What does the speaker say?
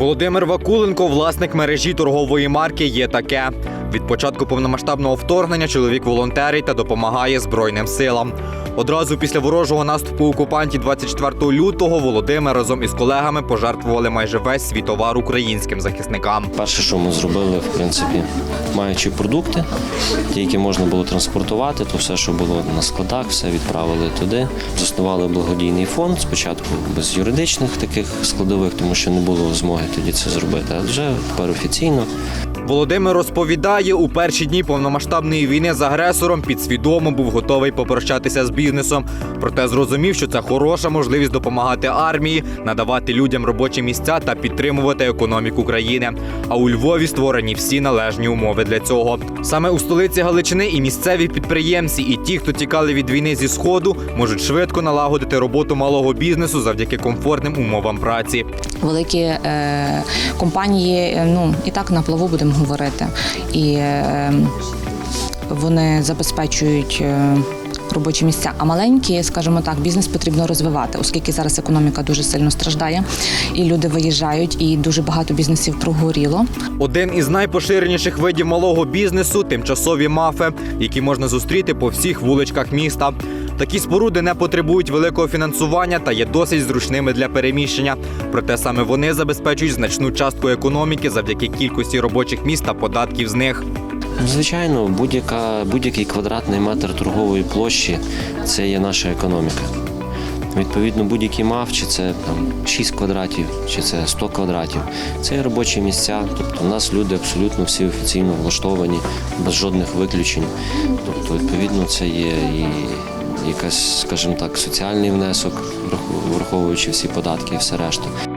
Володимир Вакуленко, власник мережі торгової марки є таке. Від початку повномасштабного вторгнення чоловік волонтерить та допомагає Збройним силам. Одразу після ворожого наступу окупантів 24 лютого Володимир разом із колегами пожертвували майже весь свій товар українським захисникам. Перше, що ми зробили, в принципі, маючи продукти, ті, які можна було транспортувати, то все, що було на складах, все відправили туди. Заснували благодійний фонд. Спочатку без юридичних таких складових, тому що не було змоги тоді це зробити. А вже тепер офіційно. Володимир розповідає, у перші дні повномасштабної війни з агресором підсвідомо був готовий попрощатися з бізнесом. Проте зрозумів, що це хороша можливість допомагати армії, надавати людям робочі місця та підтримувати економіку країни. А у Львові створені всі належні умови для цього. Саме у столиці Галичини і місцеві підприємці, і ті, хто тікали від війни зі сходу, можуть швидко налагодити роботу малого бізнесу завдяки комфортним умовам праці. великі е, компанії, е, ну і так на плаву будемо говорити. І е, вони забезпечують. Робочі місця, а маленькі, скажімо так, бізнес потрібно розвивати, оскільки зараз економіка дуже сильно страждає, і люди виїжджають, і дуже багато бізнесів прогоріло. Один із найпоширеніших видів малого бізнесу тимчасові мафи, які можна зустріти по всіх вуличках міста. Такі споруди не потребують великого фінансування та є досить зручними для переміщення. Проте саме вони забезпечують значну частку економіки завдяки кількості робочих місць та податків з них. Звичайно, будь-яка, будь-який квадратний метр торгової площі це є наша економіка. Відповідно, будь-який мав, чи це там 6 квадратів, чи це 100 квадратів, це є робочі місця. Тобто, у нас люди абсолютно всі офіційно влаштовані, без жодних виключень. Тобто, відповідно, це є і якась, скажімо так, соціальний внесок, враховуючи всі податки і все решта.